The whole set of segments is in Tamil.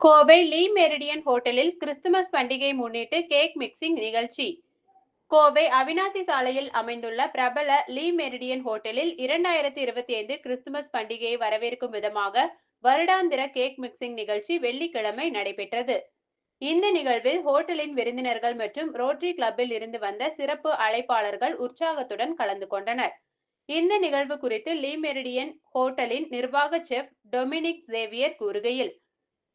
கோவை லீ மெரிடியன் ஹோட்டலில் கிறிஸ்துமஸ் பண்டிகை முன்னிட்டு கேக் மிக்சிங் நிகழ்ச்சி. கோவை அவினாசி சாலையில் அமைந்துள்ள பிரபல லீ மெரிடியன் ஹோட்டலில் இரண்டாயிரத்தி இருபத்தி ஐந்து கிறிஸ்துமஸ் பண்டிகையை வரவேற்கும் விதமாக வருடாந்திர கேக் மிக்சிங் நிகழ்ச்சி வெள்ளிக்கிழமை நடைபெற்றது. இந்த நிகழ்வில் ஹோட்டலின் விருந்தினர்கள் மற்றும் ரோட்டரி கிளப்பில் இருந்து வந்த சிறப்பு அழைப்பாளர்கள் உற்சாகத்துடன் கலந்து கொண்டனர். இந்த நிகழ்வு குறித்து லீ மெரிடியன் ஹோட்டலின் நிர்வாக செஃப் டொமினிக் சேவியர் கூறுகையில்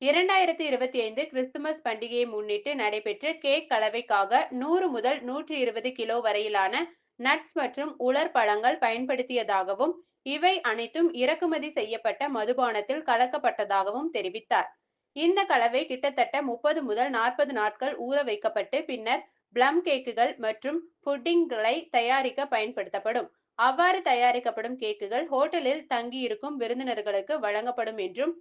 இரண்டாயிரத்தி இருபத்தி ஐந்து கிறிஸ்துமஸ் பண்டிகையை முன்னிட்டு நடைபெற்ற கேக் கலவைக்காக நூறு முதல் நூற்றி இருபது கிலோ வரையிலான நட்ஸ் மற்றும் உலர் பழங்கள் பயன்படுத்தியதாகவும் இவை அனைத்தும் இறக்குமதி செய்யப்பட்ட மதுபானத்தில் கலக்கப்பட்டதாகவும் தெரிவித்தார். இந்த கலவை கிட்டத்தட்ட முப்பது முதல் நாற்பது நாட்கள் ஊற வைக்கப்பட்டு பின்னர் பிளம் கேக்குகள் மற்றும் புட்டிங்களை தயாரிக்க பயன்படுத்தப்படும். அவ்வாறு தயாரிக்கப்படும் கேக்குகள் ஹோட்டலில் தங்கியிருக்கும் விருந்தினர்களுக்கு வழங்கப்படும் என்றும்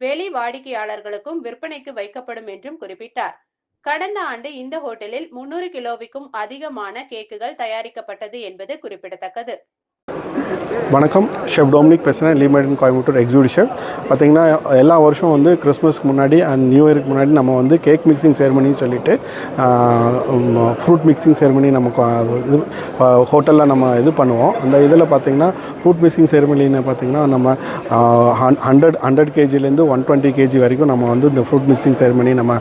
வெளி வாடிக்கையாளர்களுக்கும் விற்பனைக்கு வைக்கப்படும் என்றும் குறிப்பிட்டார். கடந்த ஆண்டு இந்த ஹோட்டலில் முன்னூறு கிலோவிற்கும் அதிகமான கேக்குகள் தயாரிக்கப்பட்டது என்பது குறிப்பிடத்தக்கது. வணக்கம். ஷெஃப் டொமினிக் பேசுகிறேன் லீமேடன் கோயம்புத்தூர் எக்ஸிக்யூட்டிவ் ஷெஃப் பார்த்தீங்கன்னா எல்லா வருஷம் வந்து கிறிஸ்மஸ்க்கு முன்னாடி அண்ட் நியூ இயருக்கு முன்னாடி நம்ம வந்து கேக் மிக்சிங் செரமனின்னு சொல்லிட்டு ஃப்ரூட் மிக்சிங் செரமனி நம்ம இது ஹோட்டலில் நம்ம இது பண்ணுவோம். அந்த இதில் பார்த்தீங்கன்னா ஃப்ரூட் மிக்சிங் செரமனின்னு பார்த்தீங்கன்னா நம்ம ஹண்ட்ரட் ஹண்ட்ரட் கேஜிலேருந்து ஒன் டுவெண்ட்டி கேஜி வரைக்கும் நம்ம வந்து இந்த ஃப்ரூட் மிக்சிங் செரமனி நம்ம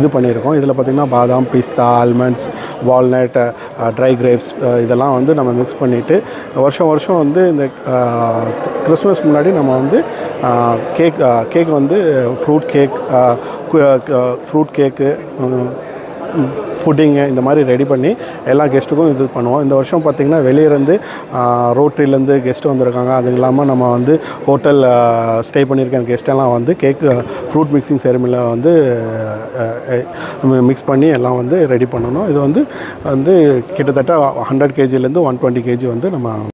இது பண்ணியிருக்கோம். இதில் பார்த்தீங்கன்னா பாதாம் பிஸ்தா ஆல்மண்ட்ஸ் வால்நட் ட்ரை கிரேப்ஸ் இதெல்லாம் வந்து நம்ம மிக்ஸ் பண்ணிவிட்டு வருஷம் வருஷம் வந்து இந்த கிறிஸ்மஸ் முன்னாடி நம்ம வந்து கேக் கேக் வந்து fruit cake fruit cake pudding இந்த மாதிரி ரெடி பண்ணி எல்லா கெஸ்ட்டுக்கும் இது பண்ணுவோம். இந்த வருஷம் பார்த்திங்கன்னா வெளியிலேருந்து ரோட்ரிலேருந்து கெஸ்ட் வந்திருக்காங்க. அது இல்லாமல் நம்ம வந்து ஹோட்டல் ஸ்டே பண்ணியிருக்க கெஸ்டெல்லாம் வந்து கேக் ஃப்ரூட் மிக்சிங் செரமனியில் வந்து மிக்ஸ் பண்ணி எல்லாம் வந்து ரெடி பண்ணணும். இது வந்து வந்து கிட்டத்தட்ட ஹண்ட்ரட் கேஜிலேருந்து ஒன் டுவெண்ட்டி கேஜி வந்து நம்ம